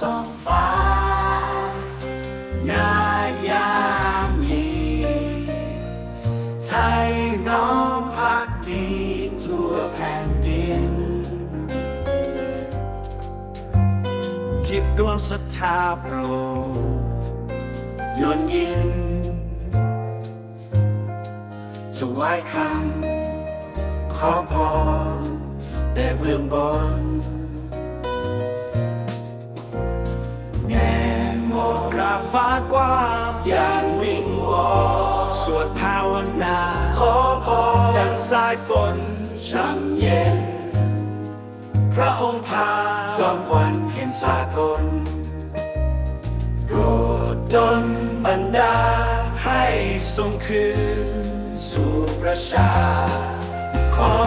ส่องฟ้านายามมีไทยน้อมพักดีทั่วแผ่นดิน จิตดวงศรัทธาโปรดยนยินถวายคำขอพรแต่เบื้องบน องกฟ้ากว้างอยางวิงวอนสวดภาวนา ขอพรดังสายฝนช่ำเย็น พระองค์พาจอมควันเห็นสากลโปรดดลบันดาให้ทรงคืน สู่ประชาขอ